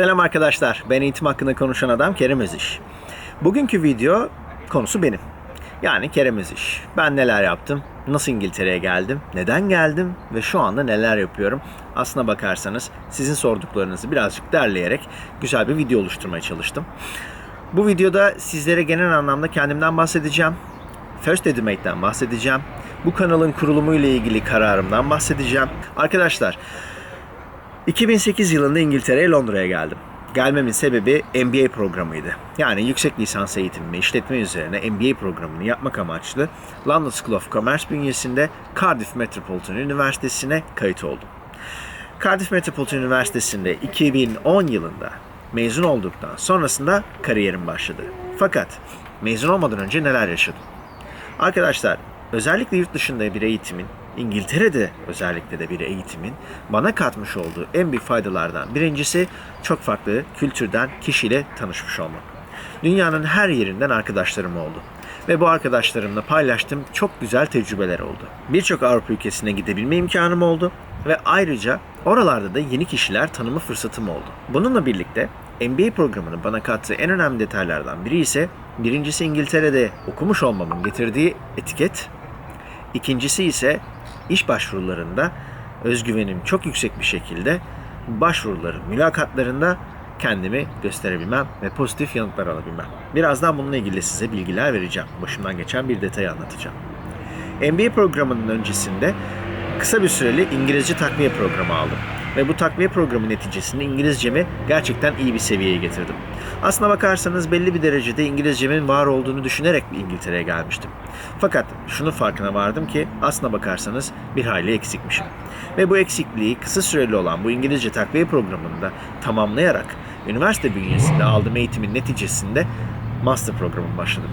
Selam arkadaşlar. Ben eğitim hakkında konuşan adam Kerem Öziş. Bugünkü video konusu benim. Yani Kerem Öziş. Ben neler yaptım? Nasıl İngiltere'ye geldim? Neden geldim? Ve şu anda neler yapıyorum? Aslına bakarsanız sizin sorduklarınızı birazcık derleyerek güzel bir video oluşturmaya çalıştım. Bu videoda sizlere genel anlamda kendimden bahsedeceğim. First Edimate'den bahsedeceğim. Bu kanalın kurulumu ile ilgili kararımdan bahsedeceğim. Arkadaşlar 2008 yılında İngiltere'ye Londra'ya geldim. Gelmemin sebebi MBA programıydı. Yani yüksek lisans eğitimi işletme üzerine MBA programını yapmak amaçlı London School of Commerce bünyesinde Cardiff Metropolitan Üniversitesi'ne kayıt oldum. Cardiff Metropolitan Üniversitesi'nde 2010 yılında mezun olduktan sonrasında kariyerim başladı. Fakat mezun olmadan önce neler yaşadım? Arkadaşlar özellikle yurt dışında bir eğitimin, İngiltere'de özellikle de bir eğitimin bana katmış olduğu en büyük faydalardan birincisi çok farklı kültürden kişiyle tanışmış olmak. Dünyanın her yerinden arkadaşlarım oldu. Ve bu arkadaşlarımla paylaştığım çok güzel tecrübeler oldu. Birçok Avrupa ülkesine gidebilme imkanım oldu ve ayrıca oralarda da yeni kişiler tanıma fırsatım oldu. Bununla birlikte MBA programının bana kattığı en önemli detaylardan biri ise birincisi İngiltere'de okumuş olmamın getirdiği etiket, ikincisi ise iş başvurularında özgüvenim çok yüksek bir şekilde başvuruların, mülakatlarında kendimi gösterebilmem ve pozitif yanıtlar alabilmem. Birazdan bununla ilgili size bilgiler vereceğim. Başımdan geçen bir detayı anlatacağım. MBA programının öncesinde kısa bir süreli İngilizce takviye programı aldım. Ve bu takviye programı neticesinde İngilizcemi gerçekten iyi bir seviyeye getirdim. Aslına bakarsanız belli bir derecede İngilizcemin var olduğunu düşünerek İngiltere'ye gelmiştim. Fakat şunu farkına vardım ki aslına bakarsanız bir hayli eksikmişim. Ve bu eksikliği kısa süreli olan bu İngilizce takviye programında tamamlayarak üniversite bünyesinde aldığım eğitimin neticesinde master programı başladım.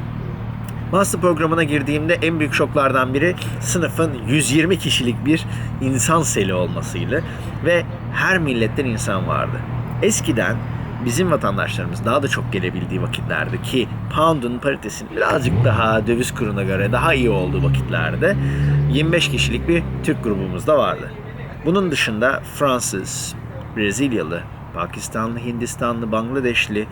Master programına girdiğimde en büyük şoklardan biri sınıfın 120 kişilik bir insan seli olmasıyla ve her milletten insan vardı. Eskiden bizim vatandaşlarımız daha da çok gelebildiği vakitlerde ki pound'un paritesinin birazcık daha döviz kuruna göre daha iyi olduğu vakitlerde 25 kişilik bir Türk grubumuz da vardı. Bunun dışında Fransız, Brezilyalı, Pakistanlı, Hindistanlı, Bangladeşli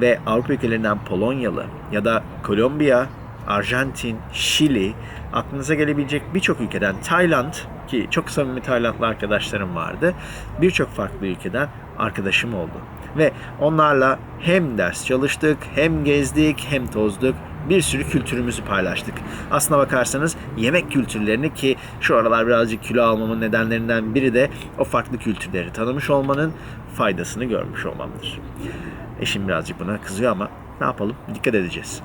ve Avrupa ülkelerinden Polonyalı ya da Kolombiya, Arjantin, Şili, aklınıza gelebilecek birçok ülkeden Tayland ki çok samimi Taylandlı arkadaşlarım vardı. Birçok farklı ülkeden arkadaşım oldu. Ve onlarla hem ders çalıştık, hem gezdik, hem tozduk. Bir sürü kültürümüzü paylaştık. Aslına bakarsanız yemek kültürlerini ki şu aralar birazcık kilo almamın nedenlerinden biri de o farklı kültürleri tanımış olmanın faydasını görmüş olmamdır. Eşim birazcık buna kızıyor ama ne yapalım dikkat edeceğiz.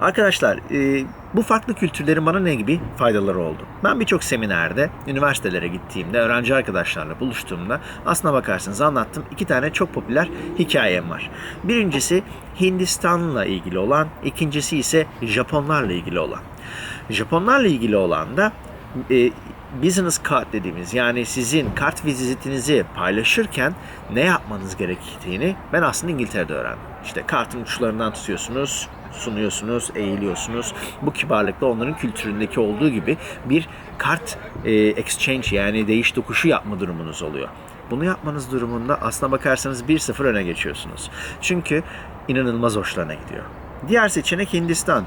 Arkadaşlar e, bu farklı kültürlerin bana ne gibi faydaları oldu? Ben birçok seminerde, üniversitelere gittiğimde, öğrenci arkadaşlarla buluştuğumda aslına bakarsanız anlattım iki tane çok popüler hikayem var. Birincisi Hindistan'la ilgili olan, ikincisi ise Japonlarla ilgili olan. Japonlarla ilgili olan da e, business card dediğimiz yani sizin kart vizitinizi paylaşırken ne yapmanız gerektiğini ben aslında İngiltere'de öğrendim. İşte kartın uçlarından tutuyorsunuz, sunuyorsunuz, eğiliyorsunuz. Bu kibarlıkla onların kültüründeki olduğu gibi bir kart e, exchange yani değiş tokuşu yapma durumunuz oluyor. Bunu yapmanız durumunda aslına bakarsanız 1-0 öne geçiyorsunuz. Çünkü inanılmaz hoşlarına gidiyor. Diğer seçenek Hindistan.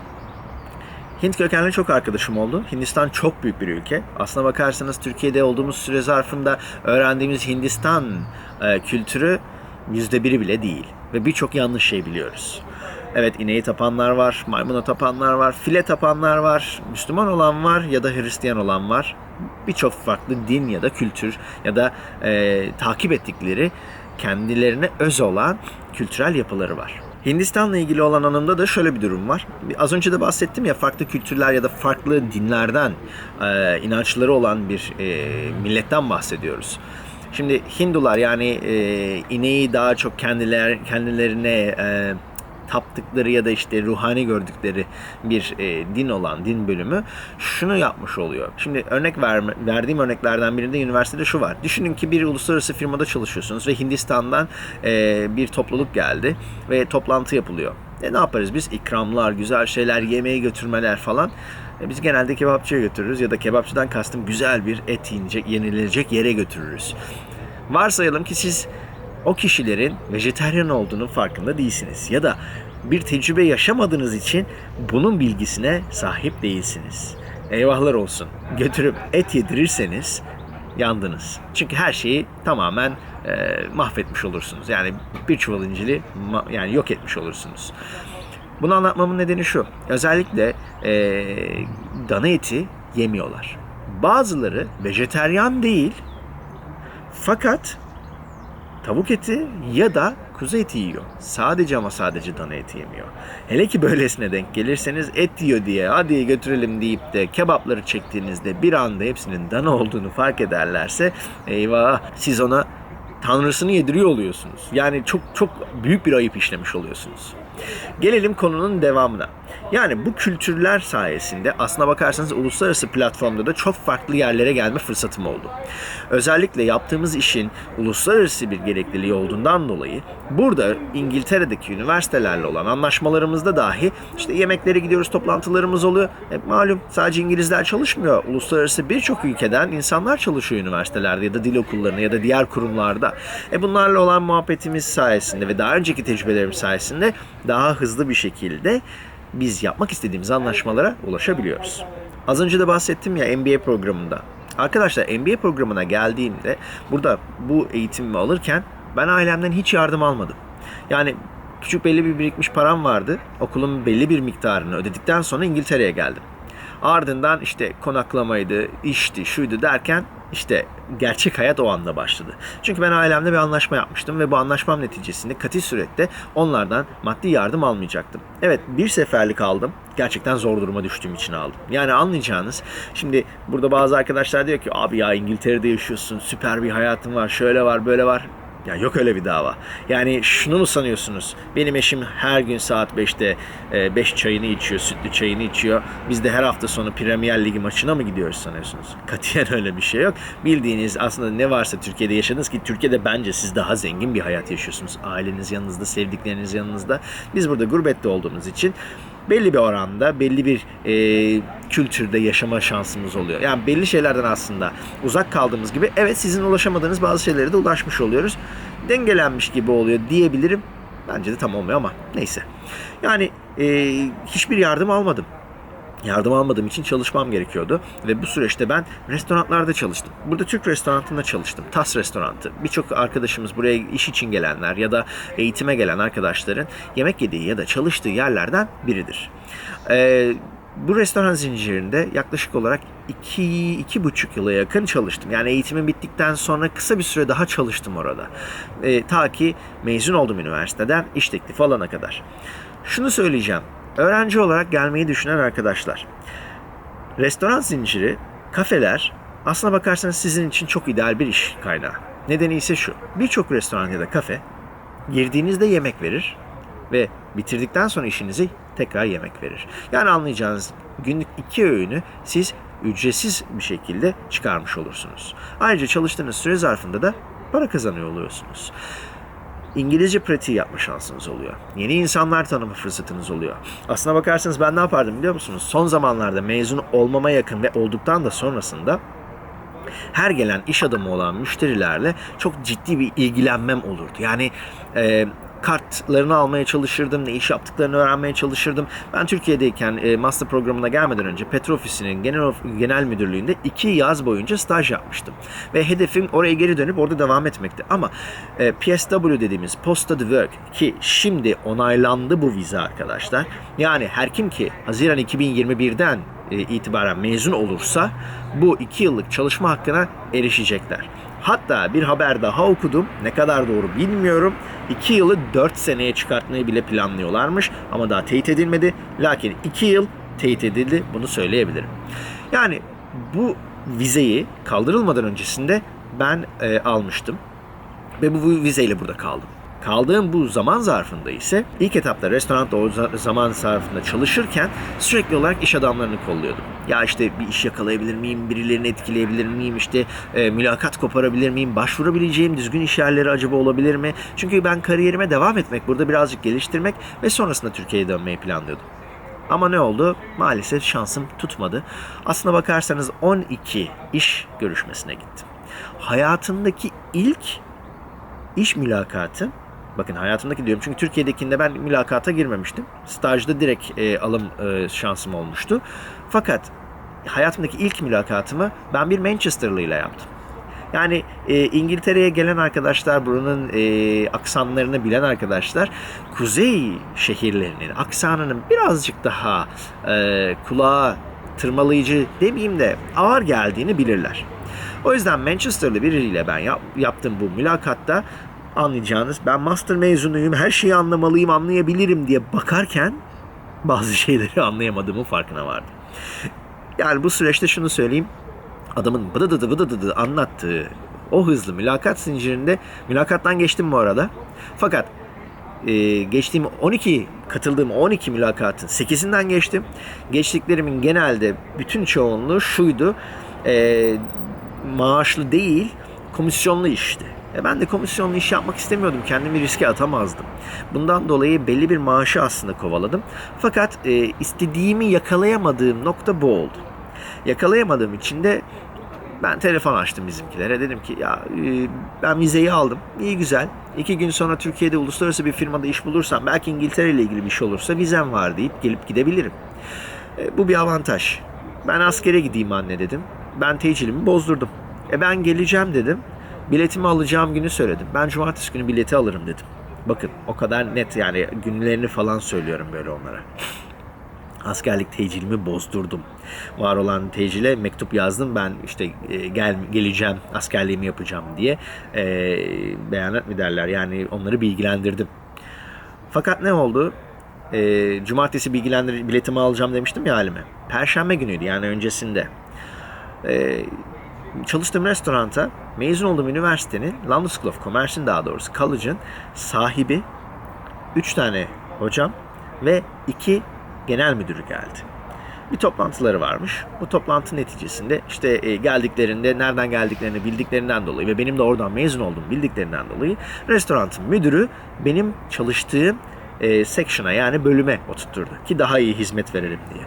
Hint kökenli çok arkadaşım oldu. Hindistan çok büyük bir ülke. Aslına bakarsanız Türkiye'de olduğumuz süre zarfında öğrendiğimiz Hindistan e, kültürü yüzde biri bile değil. Ve birçok yanlış şey biliyoruz. Evet ineği tapanlar var, maymuna tapanlar var, file tapanlar var, Müslüman olan var ya da Hristiyan olan var. Birçok farklı din ya da kültür ya da e, takip ettikleri kendilerine öz olan kültürel yapıları var. Hindistan'la ilgili olan anımda da şöyle bir durum var. Az önce de bahsettim ya farklı kültürler ya da farklı dinlerden e, inançları olan bir e, milletten bahsediyoruz. Şimdi Hindular yani e, ineği daha çok kendiler kendilerine e, taptıkları ya da işte ruhani gördükleri bir e, din olan din bölümü şunu yapmış oluyor. Şimdi örnek verme, verdiğim örneklerden birinde üniversitede şu var. Düşünün ki bir uluslararası firmada çalışıyorsunuz ve Hindistan'dan e, bir topluluk geldi ve toplantı yapılıyor. E ne yaparız biz? İkramlar, güzel şeyler, yemeğe götürmeler falan. E, biz genelde kebapçıya götürürüz ya da kebapçıdan kastım güzel bir et yenilecek, yenilecek yere götürürüz. Varsayalım ki siz o kişilerin vejeteryan olduğunu farkında değilsiniz. Ya da bir tecrübe yaşamadığınız için bunun bilgisine sahip değilsiniz. Eyvahlar olsun. Götürüp et yedirirseniz yandınız. Çünkü her şeyi tamamen e, mahvetmiş olursunuz. Yani bir çuval incili yani yok etmiş olursunuz. Bunu anlatmamın nedeni şu. Özellikle e, dana eti yemiyorlar. Bazıları vejeteryan değil fakat tavuk eti ya da kuzu eti yiyor. Sadece ama sadece dana eti yemiyor. Hele ki böylesine denk gelirseniz et yiyor diye hadi götürelim deyip de kebapları çektiğinizde bir anda hepsinin dana olduğunu fark ederlerse eyvah siz ona tanrısını yediriyor oluyorsunuz. Yani çok çok büyük bir ayıp işlemiş oluyorsunuz. Gelelim konunun devamına. Yani bu kültürler sayesinde aslına bakarsanız uluslararası platformda da çok farklı yerlere gelme fırsatım oldu. Özellikle yaptığımız işin uluslararası bir gerekliliği olduğundan dolayı burada İngiltere'deki üniversitelerle olan anlaşmalarımızda dahi işte yemeklere gidiyoruz, toplantılarımız oluyor. E, malum sadece İngilizler çalışmıyor. Uluslararası birçok ülkeden insanlar çalışıyor üniversitelerde ya da dil okullarında ya da diğer kurumlarda. E bunlarla olan muhabbetimiz sayesinde ve daha önceki tecrübelerimiz sayesinde daha hızlı bir şekilde biz yapmak istediğimiz anlaşmalara ulaşabiliyoruz. Az önce de bahsettim ya MBA programında. Arkadaşlar MBA programına geldiğimde burada bu eğitimimi alırken ben ailemden hiç yardım almadım. Yani küçük belli bir birikmiş param vardı. Okulun belli bir miktarını ödedikten sonra İngiltere'ye geldim. Ardından işte konaklamaydı, işti, şuydu derken işte gerçek hayat o anda başladı. Çünkü ben ailemle bir anlaşma yapmıştım ve bu anlaşmam neticesinde katil surette onlardan maddi yardım almayacaktım. Evet bir seferlik aldım. Gerçekten zor duruma düştüğüm için aldım. Yani anlayacağınız şimdi burada bazı arkadaşlar diyor ki abi ya İngiltere'de yaşıyorsun süper bir hayatın var şöyle var böyle var. Ya yok öyle bir dava. Yani şunu mu sanıyorsunuz? Benim eşim her gün saat 5'te 5 çayını içiyor, sütlü çayını içiyor. Biz de her hafta sonu Premier Ligi maçına mı gidiyoruz sanıyorsunuz? Katiyen öyle bir şey yok. Bildiğiniz aslında ne varsa Türkiye'de yaşadınız ki Türkiye'de bence siz daha zengin bir hayat yaşıyorsunuz. Aileniz yanınızda, sevdikleriniz yanınızda. Biz burada gurbette olduğumuz için belli bir oranda, belli bir e, kültürde yaşama şansımız oluyor. Yani belli şeylerden aslında uzak kaldığımız gibi evet sizin ulaşamadığınız bazı şeylere de ulaşmış oluyoruz. Dengelenmiş gibi oluyor diyebilirim. Bence de tam olmuyor ama neyse. Yani e, hiçbir yardım almadım. Yardım almadığım için çalışmam gerekiyordu. Ve bu süreçte ben restoranlarda çalıştım. Burada Türk restoranında çalıştım. Tas restorantı. Birçok arkadaşımız buraya iş için gelenler ya da eğitime gelen arkadaşların yemek yediği ya da çalıştığı yerlerden biridir. Ee, bu restoran zincirinde yaklaşık olarak iki, iki buçuk yıla yakın çalıştım. Yani eğitimim bittikten sonra kısa bir süre daha çalıştım orada. Ee, ta ki mezun oldum üniversiteden iş teklifi alana kadar. Şunu söyleyeceğim. Öğrenci olarak gelmeyi düşünen arkadaşlar. Restoran zinciri, kafeler aslına bakarsanız sizin için çok ideal bir iş kaynağı. Nedeni ise şu. Birçok restoran ya da kafe girdiğinizde yemek verir ve bitirdikten sonra işinizi tekrar yemek verir. Yani anlayacağınız günlük iki öğünü siz ücretsiz bir şekilde çıkarmış olursunuz. Ayrıca çalıştığınız süre zarfında da para kazanıyor oluyorsunuz. İngilizce pratiği yapma şansınız oluyor. Yeni insanlar tanıma fırsatınız oluyor. Aslına bakarsanız ben ne yapardım biliyor musunuz? Son zamanlarda mezun olmama yakın ve olduktan da sonrasında her gelen iş adamı olan müşterilerle çok ciddi bir ilgilenmem olurdu. Yani e, kartlarını almaya çalışırdım, ne iş yaptıklarını öğrenmeye çalışırdım. Ben Türkiye'deyken e, master programına gelmeden önce Petrofisi'nin genel, genel müdürlüğünde iki yaz boyunca staj yapmıştım. Ve hedefim oraya geri dönüp orada devam etmekti. Ama e, PSW dediğimiz Post Study Work ki şimdi onaylandı bu vize arkadaşlar. Yani her kim ki Haziran 2021'den e, itibaren mezun olursa bu iki yıllık çalışma hakkına erişecekler. Hatta bir haber daha okudum. Ne kadar doğru bilmiyorum. 2 yılı 4 seneye çıkartmayı bile planlıyorlarmış. Ama daha teyit edilmedi. Lakin 2 yıl teyit edildi. Bunu söyleyebilirim. Yani bu vizeyi kaldırılmadan öncesinde ben e, almıştım. Ve bu vizeyle burada kaldım. Kaldığım bu zaman zarfında ise ilk etapta restoranda o zaman zarfında çalışırken sürekli olarak iş adamlarını kolluyordum. Ya işte bir iş yakalayabilir miyim, birilerini etkileyebilir miyim, işte e, mülakat koparabilir miyim, başvurabileceğim düzgün iş yerleri acaba olabilir mi? Çünkü ben kariyerime devam etmek, burada birazcık geliştirmek ve sonrasında Türkiye'ye dönmeyi planlıyordum. Ama ne oldu? Maalesef şansım tutmadı. Aslına bakarsanız 12 iş görüşmesine gittim. Hayatımdaki ilk iş mülakatı bakın hayatımdaki diyorum çünkü Türkiye'dekinde ben mülakata girmemiştim. Stajda direkt e, alım e, şansım olmuştu. Fakat hayatımdaki ilk mülakatımı ben bir Manchesterlı ile yaptım. Yani e, İngiltere'ye gelen arkadaşlar, buranın e, aksanlarını bilen arkadaşlar, kuzey şehirlerinin aksanının birazcık daha e, kulağa tırmalayıcı demeyeyim de ağır geldiğini bilirler. O yüzden Manchester'lı biriyle ben yap, yaptığım bu mülakatta anlayacağınız ben master mezunuyum, her şeyi anlamalıyım, anlayabilirim diye bakarken bazı şeyleri anlayamadığımın farkına vardım. Yani bu süreçte şunu söyleyeyim. Adamın bıdıdıdı bıdıdıdı anlattığı o hızlı mülakat zincirinde mülakattan geçtim bu arada. Fakat e, geçtiğim 12 katıldığım 12 mülakatın 8'inden geçtim. Geçtiklerimin genelde bütün çoğunluğu şuydu. E, maaşlı değil, komisyonlu işti. E ben de komisyonlu iş yapmak istemiyordum. Kendimi riske atamazdım. Bundan dolayı belli bir maaşı aslında kovaladım. Fakat e, istediğimi yakalayamadığım nokta bu oldu. Yakalayamadığım için de ben telefon açtım bizimkilere. Dedim ki ya e, ben vizeyi aldım. İyi güzel. İki gün sonra Türkiye'de uluslararası bir firmada iş bulursam belki İngiltere ile ilgili bir şey olursa vizem var deyip gelip gidebilirim. E, bu bir avantaj. Ben askere gideyim anne dedim. Ben tecilimi bozdurdum. E ben geleceğim dedim. Biletimi alacağım günü söyledim. Ben cumartesi günü bileti alırım dedim. Bakın o kadar net yani günlerini falan söylüyorum böyle onlara. Askerlik tecilimi bozdurdum. Var olan tecile mektup yazdım. Ben işte e, gel geleceğim, askerliğimi yapacağım diye e, beyanat mı derler? Yani onları bilgilendirdim. Fakat ne oldu? E, cumartesi bilgilendir biletimi alacağım demiştim ya halime. Perşembe günüydü yani öncesinde. E, çalıştığım restoranta mezun olduğum üniversitenin London School of Commerce'in daha doğrusu college'ın sahibi 3 tane hocam ve 2 genel müdürü geldi. Bir toplantıları varmış. Bu toplantı neticesinde işte e, geldiklerinde nereden geldiklerini bildiklerinden dolayı ve benim de oradan mezun olduğum bildiklerinden dolayı restoranın müdürü benim çalıştığım e, section'a yani bölüme oturtturdu ki daha iyi hizmet verelim diye.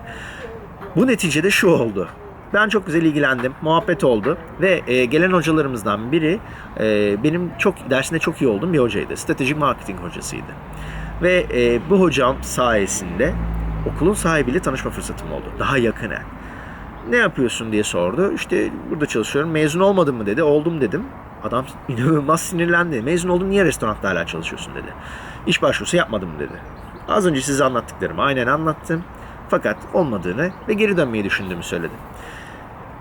Bu neticede şu oldu. Ben çok güzel ilgilendim. Muhabbet oldu. Ve e, gelen hocalarımızdan biri e, benim çok dersinde çok iyi olduğum bir hocaydı. Stratejik marketing hocasıydı. Ve e, bu hocam sayesinde okulun sahibiyle tanışma fırsatım oldu. Daha yakına. Ne yapıyorsun diye sordu. İşte burada çalışıyorum. Mezun olmadın mı dedi. Oldum dedim. Adam inanılmaz sinirlendi. Mezun oldum niye restoranda hala çalışıyorsun dedi. İş başvurusu yapmadım dedi. Az önce size anlattıklarımı aynen anlattım. Fakat olmadığını ve geri dönmeyi düşündüğümü söyledim.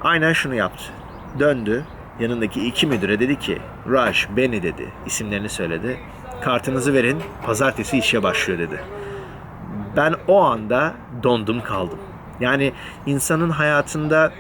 Aynen şunu yaptı. Döndü. Yanındaki iki müdüre dedi ki Raj, Beni dedi. İsimlerini söyledi. Kartınızı verin. Pazartesi işe başlıyor dedi. Ben o anda dondum kaldım. Yani insanın hayatında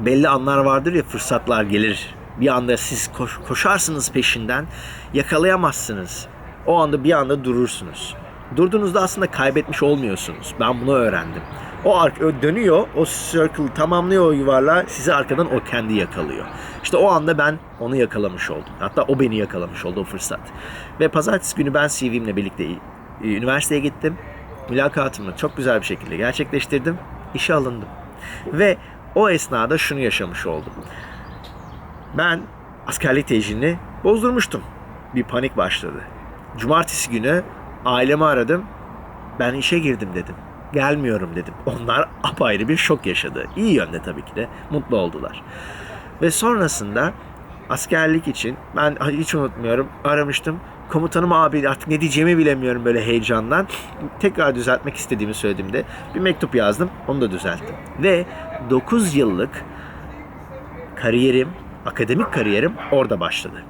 belli anlar vardır ya fırsatlar gelir. Bir anda siz koş- koşarsınız peşinden yakalayamazsınız. O anda bir anda durursunuz. Durduğunuzda aslında kaybetmiş olmuyorsunuz. Ben bunu öğrendim. O ark dönüyor, o circle tamamlıyor o yuvarlağı, sizi arkadan o kendi yakalıyor. İşte o anda ben onu yakalamış oldum. Hatta o beni yakalamış oldu o fırsat. Ve pazartesi günü ben CV'mle birlikte üniversiteye gittim. Mülakatımı çok güzel bir şekilde gerçekleştirdim. İşe alındım. Ve o esnada şunu yaşamış oldum. Ben askerlik tecilini bozdurmuştum. Bir panik başladı. Cumartesi günü ailemi aradım. Ben işe girdim dedim. Gelmiyorum dedim. Onlar apayrı bir şok yaşadı. İyi yönde tabii ki de. Mutlu oldular. Ve sonrasında askerlik için ben hiç unutmuyorum aramıştım. Komutanım abi artık ne diyeceğimi bilemiyorum böyle heyecandan. Tekrar düzeltmek istediğimi söylediğimde bir mektup yazdım. Onu da düzelttim. Ve 9 yıllık kariyerim, akademik kariyerim orada başladı.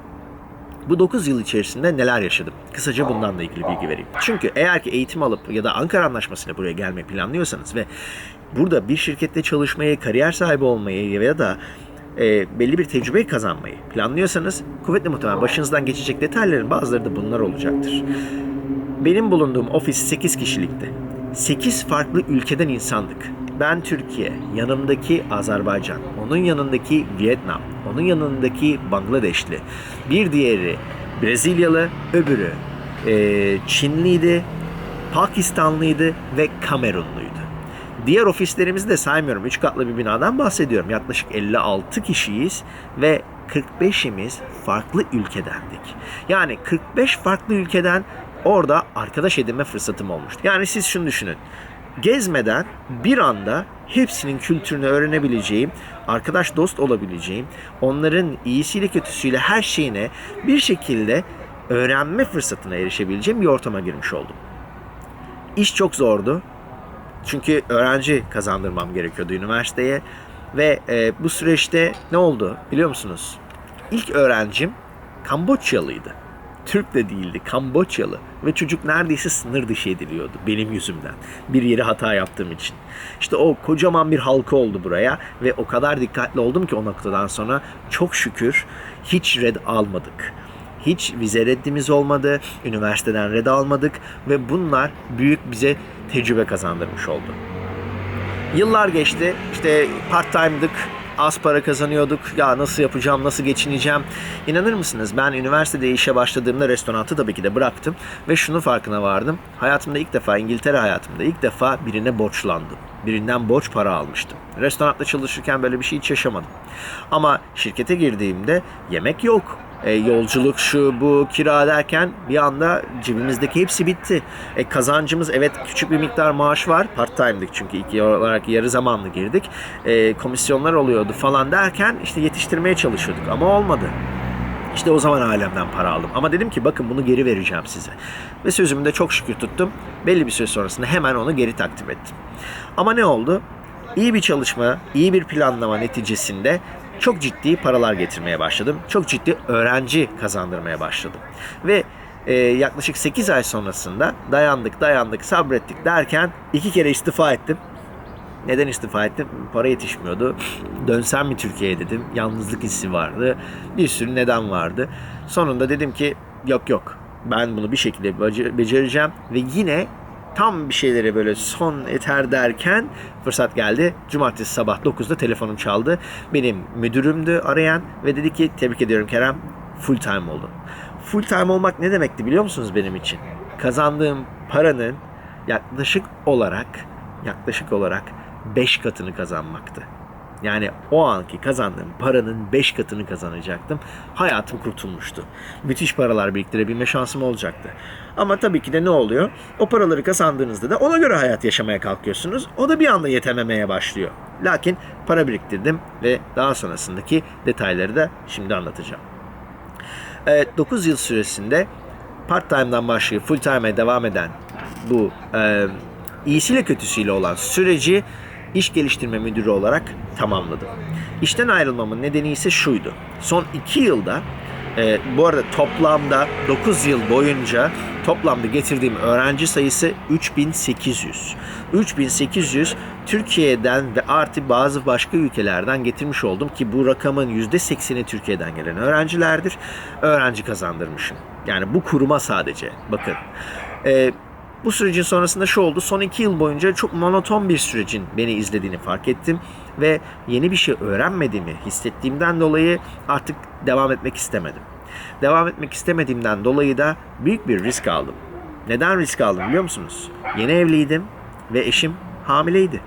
Bu 9 yıl içerisinde neler yaşadım? Kısaca bundan da ilgili bilgi vereyim. Çünkü eğer ki eğitim alıp ya da Ankara Anlaşması'yla buraya gelmeyi planlıyorsanız ve burada bir şirkette çalışmayı, kariyer sahibi olmayı ya da e, belli bir tecrübe kazanmayı planlıyorsanız kuvvetli muhtemelen başınızdan geçecek detayların bazıları da bunlar olacaktır. Benim bulunduğum ofis 8 kişilikti. 8 farklı ülkeden insandık. Ben Türkiye, yanımdaki Azerbaycan, onun yanındaki Vietnam, onun yanındaki Bangladeşli, bir diğeri Brezilyalı, öbürü e, Çinliydi, Pakistanlıydı ve Kamerunluydu. Diğer ofislerimizi de saymıyorum. 3 katlı bir binadan bahsediyorum. Yaklaşık 56 kişiyiz ve 45'imiz farklı ülkedendik. Yani 45 farklı ülkeden orada arkadaş edinme fırsatım olmuştu. Yani siz şunu düşünün. Gezmeden bir anda hepsinin kültürünü öğrenebileceğim, arkadaş dost olabileceğim, onların iyisiyle kötüsüyle her şeyine bir şekilde öğrenme fırsatına erişebileceğim bir ortama girmiş oldum. İş çok zordu. Çünkü öğrenci kazandırmam gerekiyordu üniversiteye. Ve e, bu süreçte ne oldu biliyor musunuz? İlk öğrencim Kamboçyalıydı. Türk de değildi, Kamboçyalı. Ve çocuk neredeyse sınır dışı ediliyordu benim yüzümden. Bir yeri hata yaptığım için. İşte o kocaman bir halka oldu buraya ve o kadar dikkatli oldum ki o noktadan sonra çok şükür hiç red almadık. Hiç vize reddimiz olmadı, üniversiteden red almadık ve bunlar büyük bize tecrübe kazandırmış oldu. Yıllar geçti. İşte part time'dık. Az para kazanıyorduk. Ya nasıl yapacağım, nasıl geçineceğim? İnanır mısınız? Ben üniversitede işe başladığımda restoranı tabii ki de bıraktım. Ve şunu farkına vardım. Hayatımda ilk defa, İngiltere hayatımda ilk defa birine borçlandım. Birinden borç para almıştım. Restoranda çalışırken böyle bir şey hiç yaşamadım. Ama şirkete girdiğimde yemek yok. E, yolculuk şu bu kira derken bir anda cebimizdeki hepsi bitti. E, kazancımız evet küçük bir miktar maaş var. Part time'dık çünkü iki olarak yarı zamanlı girdik. E, komisyonlar oluyordu falan derken işte yetiştirmeye çalışıyorduk ama olmadı. İşte o zaman alemden para aldım. Ama dedim ki bakın bunu geri vereceğim size. Ve sözümü de çok şükür tuttum. Belli bir süre sonrasında hemen onu geri takdim ettim. Ama ne oldu? İyi bir çalışma, iyi bir planlama neticesinde çok ciddi paralar getirmeye başladım. Çok ciddi öğrenci kazandırmaya başladım. Ve e, yaklaşık 8 ay sonrasında dayandık dayandık sabrettik derken iki kere istifa ettim. Neden istifa ettim? Para yetişmiyordu. Dönsem mi Türkiye'ye dedim. Yalnızlık hissi vardı. Bir sürü neden vardı. Sonunda dedim ki yok yok. Ben bunu bir şekilde becer- becereceğim. Ve yine tam bir şeylere böyle son eter derken fırsat geldi. Cumartesi sabah 9'da telefonum çaldı. Benim müdürümdü arayan ve dedi ki tebrik ediyorum Kerem full time oldun. Full time olmak ne demekti biliyor musunuz benim için? Kazandığım paranın yaklaşık olarak yaklaşık olarak 5 katını kazanmaktı. Yani o anki kazandığım paranın 5 katını kazanacaktım. Hayatım kurtulmuştu. Müthiş paralar biriktirebilme şansım olacaktı. Ama tabii ki de ne oluyor? O paraları kazandığınızda da ona göre hayat yaşamaya kalkıyorsunuz. O da bir anda yetememeye başlıyor. Lakin para biriktirdim ve daha sonrasındaki detayları da şimdi anlatacağım. 9 yıl süresinde part time'dan başlayıp full time'e devam eden bu e, iyisiyle kötüsüyle olan süreci iş geliştirme müdürü olarak tamamladım. İşten ayrılmamın nedeni ise şuydu. Son 2 yılda e, bu arada toplamda 9 yıl boyunca toplamda getirdiğim öğrenci sayısı 3800. 3800 Türkiye'den ve artı bazı başka ülkelerden getirmiş oldum ki bu rakamın %80'i Türkiye'den gelen öğrencilerdir. Öğrenci kazandırmışım. Yani bu kuruma sadece. Bakın. E, bu sürecin sonrasında şu oldu. Son iki yıl boyunca çok monoton bir sürecin beni izlediğini fark ettim. Ve yeni bir şey öğrenmediğimi hissettiğimden dolayı artık devam etmek istemedim. Devam etmek istemediğimden dolayı da büyük bir risk aldım. Neden risk aldım biliyor musunuz? Yeni evliydim ve eşim hamileydi.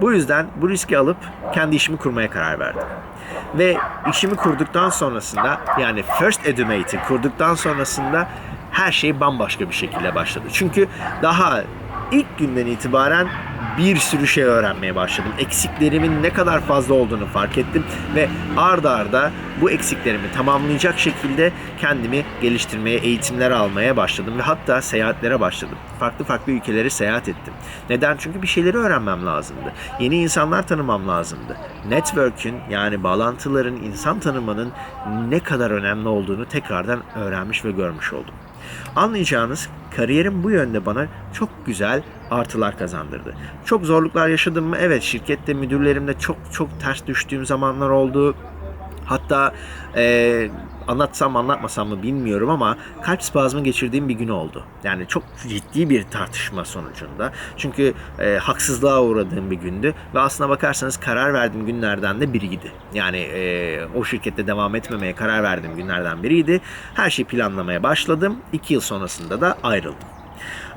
Bu yüzden bu riski alıp kendi işimi kurmaya karar verdim. Ve işimi kurduktan sonrasında yani First Edumate'i kurduktan sonrasında her şey bambaşka bir şekilde başladı. Çünkü daha ilk günden itibaren bir sürü şey öğrenmeye başladım. Eksiklerimin ne kadar fazla olduğunu fark ettim ve arda arda bu eksiklerimi tamamlayacak şekilde kendimi geliştirmeye, eğitimler almaya başladım ve hatta seyahatlere başladım. Farklı farklı ülkelere seyahat ettim. Neden? Çünkü bir şeyleri öğrenmem lazımdı. Yeni insanlar tanımam lazımdı. Network'ün yani bağlantıların, insan tanımanın ne kadar önemli olduğunu tekrardan öğrenmiş ve görmüş oldum. Anlayacağınız kariyerim bu yönde bana çok güzel artılar kazandırdı. Çok zorluklar yaşadım mı? Evet şirkette müdürlerimle çok çok ters düştüğüm zamanlar oldu. Hatta e, anlatsam anlatmasam mı bilmiyorum ama kalp spazmı geçirdiğim bir gün oldu. Yani çok ciddi bir tartışma sonucunda. Çünkü e, haksızlığa uğradığım bir gündü ve aslına bakarsanız karar verdiğim günlerden de biriydi. Yani e, o şirkette devam etmemeye karar verdiğim günlerden biriydi. Her şeyi planlamaya başladım. İki yıl sonrasında da ayrıldım.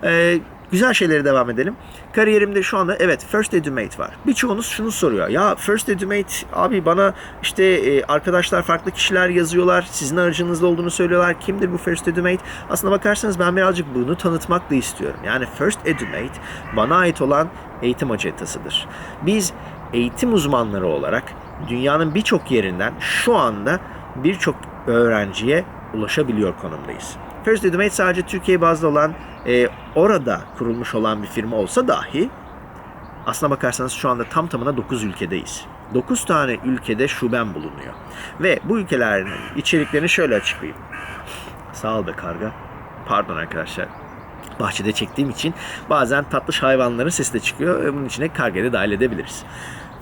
E, Güzel şeylere devam edelim. Kariyerimde şu anda evet First Edumate var. Birçoğunuz şunu soruyor. Ya First Edumate abi bana işte e, arkadaşlar farklı kişiler yazıyorlar. Sizin aracınızda olduğunu söylüyorlar. Kimdir bu First Edumate? Aslına bakarsanız ben birazcık bunu tanıtmak da istiyorum. Yani First Edumate bana ait olan eğitim acentasıdır. Biz eğitim uzmanları olarak dünyanın birçok yerinden şu anda birçok öğrenciye ulaşabiliyor konumdayız. First Edumate sadece Türkiye bazlı olan, e, orada kurulmuş olan bir firma olsa dahi aslına bakarsanız şu anda tam tamına 9 ülkedeyiz. 9 tane ülkede şubem bulunuyor. Ve bu ülkelerin içeriklerini şöyle açıklayayım. Sağ ol be karga. Pardon arkadaşlar. Bahçede çektiğim için bazen tatlış hayvanların sesi de çıkıyor. ve Bunun içine kargayı da dahil edebiliriz.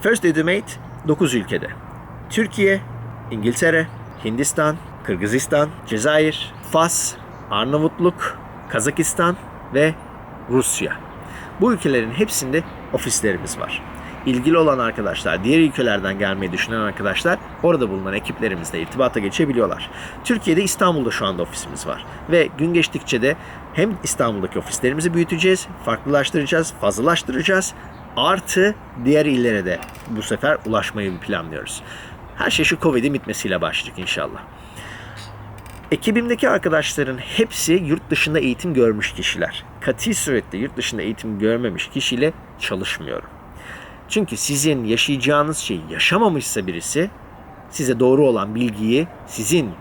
First Edumate 9 ülkede. Türkiye, İngiltere, Hindistan, Kırgızistan, Cezayir, Fas, Arnavutluk, Kazakistan ve Rusya. Bu ülkelerin hepsinde ofislerimiz var. İlgili olan arkadaşlar, diğer ülkelerden gelmeyi düşünen arkadaşlar orada bulunan ekiplerimizle irtibata geçebiliyorlar. Türkiye'de İstanbul'da şu anda ofisimiz var. Ve gün geçtikçe de hem İstanbul'daki ofislerimizi büyüteceğiz, farklılaştıracağız, fazlalaştıracağız. Artı diğer illere de bu sefer ulaşmayı planlıyoruz. Her şey şu Covid'in bitmesiyle başlayacak inşallah. Ekibimdeki arkadaşların hepsi yurt dışında eğitim görmüş kişiler. Kati surette yurt dışında eğitim görmemiş kişiyle çalışmıyorum. Çünkü sizin yaşayacağınız şeyi yaşamamışsa birisi size doğru olan bilgiyi sizin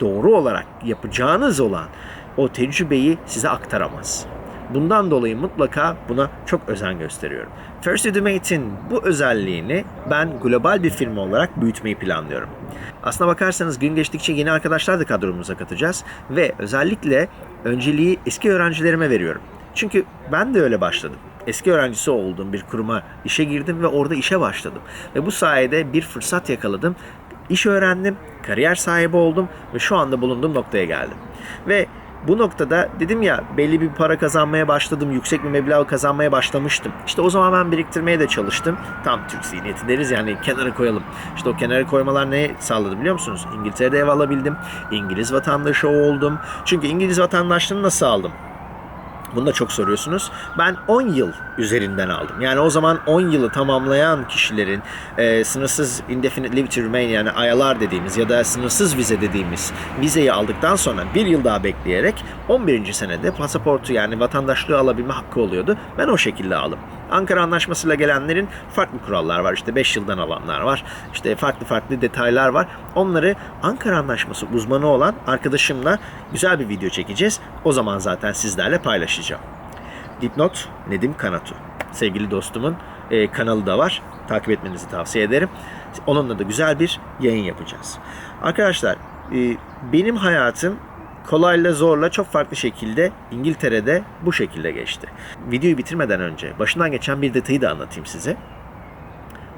doğru olarak yapacağınız olan o tecrübeyi size aktaramaz. Bundan dolayı mutlaka buna çok özen gösteriyorum. First Edumate'in bu özelliğini ben global bir firma olarak büyütmeyi planlıyorum. Aslına bakarsanız gün geçtikçe yeni arkadaşlar da kadromuza katacağız ve özellikle önceliği eski öğrencilerime veriyorum. Çünkü ben de öyle başladım. Eski öğrencisi olduğum bir kuruma işe girdim ve orada işe başladım. Ve bu sayede bir fırsat yakaladım. İş öğrendim, kariyer sahibi oldum ve şu anda bulunduğum noktaya geldim. Ve bu noktada dedim ya belli bir para kazanmaya başladım, yüksek bir meblağ kazanmaya başlamıştım. İşte o zaman ben biriktirmeye de çalıştım. Tam Türk zihniyeti deriz yani kenara koyalım. İşte o kenara koymalar ne sağladı biliyor musunuz? İngiltere'de ev alabildim. İngiliz vatandaşı oldum. Çünkü İngiliz vatandaşlığını nasıl aldım? Bunu da çok soruyorsunuz. Ben 10 yıl üzerinden aldım. Yani o zaman 10 yılı tamamlayan kişilerin e, sınırsız indefinite leave to remain yani ILR dediğimiz ya da sınırsız vize dediğimiz vizeyi aldıktan sonra bir yıl daha bekleyerek 11. senede pasaportu yani vatandaşlığı alabilme hakkı oluyordu. Ben o şekilde aldım. Ankara Anlaşması'yla gelenlerin farklı kurallar var. İşte 5 yıldan alanlar var. İşte farklı farklı detaylar var. Onları Ankara Anlaşması uzmanı olan arkadaşımla güzel bir video çekeceğiz. O zaman zaten sizlerle paylaşacağım. Dipnot Nedim Kanatu. Sevgili dostumun e, kanalı da var. Takip etmenizi tavsiye ederim. Onunla da güzel bir yayın yapacağız. Arkadaşlar e, benim hayatım kolayla zorla çok farklı şekilde İngiltere'de bu şekilde geçti. Videoyu bitirmeden önce başından geçen bir detayı da anlatayım size.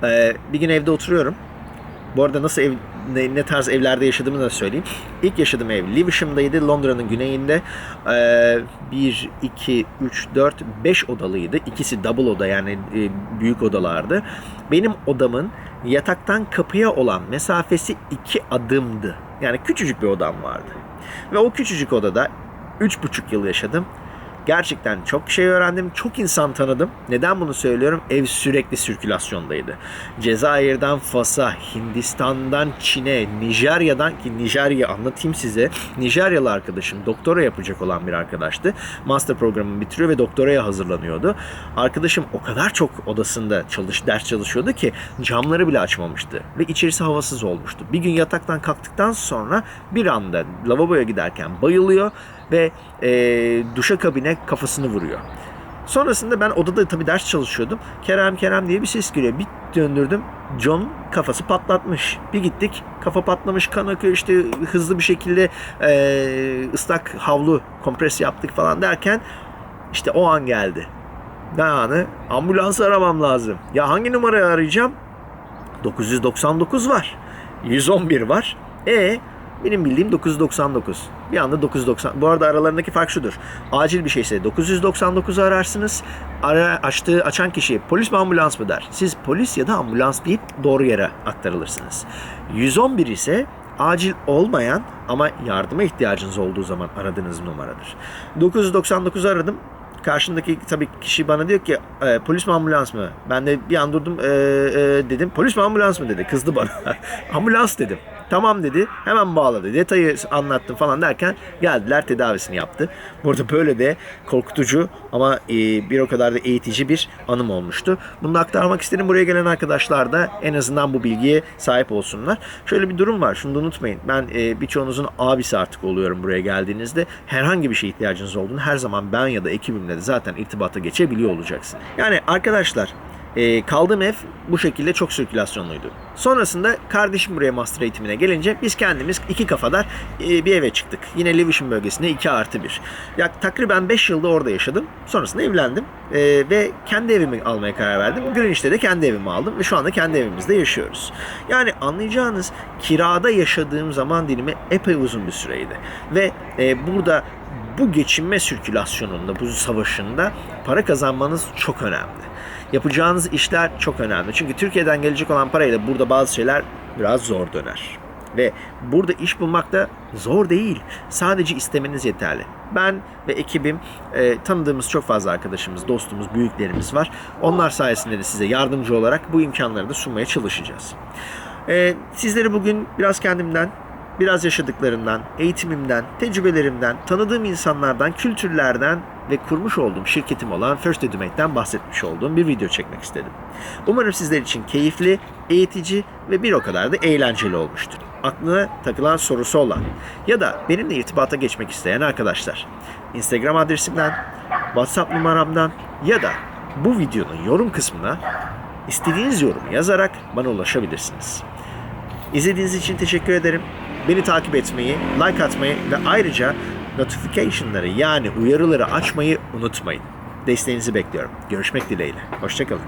Ee, bir gün evde oturuyorum. Bu arada nasıl ev, ne, ne tarz evlerde yaşadığımı da söyleyeyim. İlk yaşadığım ev Levisham'daydı, Londra'nın güneyinde. Ee, 1, 2, 3, 4, 5 odalıydı. İkisi double oda yani e, büyük odalardı. Benim odamın yataktan kapıya olan mesafesi 2 adımdı. Yani küçücük bir odam vardı. Ve o küçücük odada 3,5 yıl yaşadım. Gerçekten çok şey öğrendim. Çok insan tanıdım. Neden bunu söylüyorum? Ev sürekli sirkülasyondaydı. Cezayir'den Fas'a, Hindistan'dan Çin'e, Nijerya'dan ki Nijerya anlatayım size. Nijeryalı arkadaşım doktora yapacak olan bir arkadaştı. Master programını bitiriyor ve doktoraya hazırlanıyordu. Arkadaşım o kadar çok odasında çalış, ders çalışıyordu ki camları bile açmamıştı. Ve içerisi havasız olmuştu. Bir gün yataktan kalktıktan sonra bir anda lavaboya giderken bayılıyor ve e, duşa kabine kafasını vuruyor. Sonrasında ben odada tabii ders çalışıyordum. Kerem Kerem diye bir ses geliyor. Bir döndürdüm. John kafası patlatmış. Bir gittik. Kafa patlamış, kan akıyor. işte hızlı bir şekilde e, ıslak havlu kompres yaptık falan derken işte o an geldi. Ne anı? Ambulans aramam lazım. Ya hangi numarayı arayacağım? 999 var. 111 var. E benim bildiğim 999. Bir anda 990. Bu arada aralarındaki fark şudur. Acil bir şeyse 999'u ararsınız. Ara, açtığı açan kişi polis mi ambulans mı der. Siz polis ya da ambulans deyip doğru yere aktarılırsınız. 111 ise acil olmayan ama yardıma ihtiyacınız olduğu zaman aradığınız numaradır. 999 aradım. Karşındaki tabii kişi bana diyor ki e, polis mi ambulans mı? Ben de bir an durdum e, e, dedim polis mi ambulans mı dedi. Kızdı bana. ambulans dedim. Tamam dedi. Hemen bağladı. Detayı anlattım falan derken geldiler tedavisini yaptı. Burada böyle de korkutucu ama e, bir o kadar da eğitici bir anım olmuştu. Bunu aktarmak istedim. Buraya gelen arkadaşlar da en azından bu bilgiye sahip olsunlar. Şöyle bir durum var. Şunu da unutmayın. Ben e, birçoğunuzun abisi artık oluyorum buraya geldiğinizde. Herhangi bir şeye ihtiyacınız olduğunu her zaman ben ya da ekibimle de zaten irtibata geçebiliyor olacaksın. Yani arkadaşlar e, kaldığım ev bu şekilde çok sirkülasyonluydu. Sonrasında kardeşim buraya master eğitimine gelince biz kendimiz iki kafadar e, bir eve çıktık. Yine Lewisham bölgesinde 2 artı 1. Ya, takriben 5 yılda orada yaşadım. Sonrasında evlendim e, ve kendi evimi almaya karar verdim. Greenwich'te de kendi evimi aldım ve şu anda kendi evimizde yaşıyoruz. Yani anlayacağınız kirada yaşadığım zaman dilimi epey uzun bir süreydi. Ve e, burada bu geçinme sirkülasyonunda, bu savaşında para kazanmanız çok önemli. Yapacağınız işler çok önemli. Çünkü Türkiye'den gelecek olan parayla burada bazı şeyler biraz zor döner. Ve burada iş bulmak da zor değil. Sadece istemeniz yeterli. Ben ve ekibim e, tanıdığımız çok fazla arkadaşımız, dostumuz, büyüklerimiz var. Onlar sayesinde de size yardımcı olarak bu imkanları da sunmaya çalışacağız. E, sizleri bugün biraz kendimden, biraz yaşadıklarımdan, eğitimimden, tecrübelerimden, tanıdığım insanlardan, kültürlerden ve kurmuş olduğum şirketim olan First Edumate'den bahsetmiş olduğum bir video çekmek istedim. Umarım sizler için keyifli, eğitici ve bir o kadar da eğlenceli olmuştur. Aklına takılan sorusu olan ya da benimle irtibata geçmek isteyen arkadaşlar Instagram adresimden, WhatsApp numaramdan ya da bu videonun yorum kısmına istediğiniz yorumu yazarak bana ulaşabilirsiniz. İzlediğiniz için teşekkür ederim. Beni takip etmeyi, like atmayı ve ayrıca notification'ları yani uyarıları açmayı unutmayın. Desteğinizi bekliyorum. Görüşmek dileğiyle. Hoşçakalın.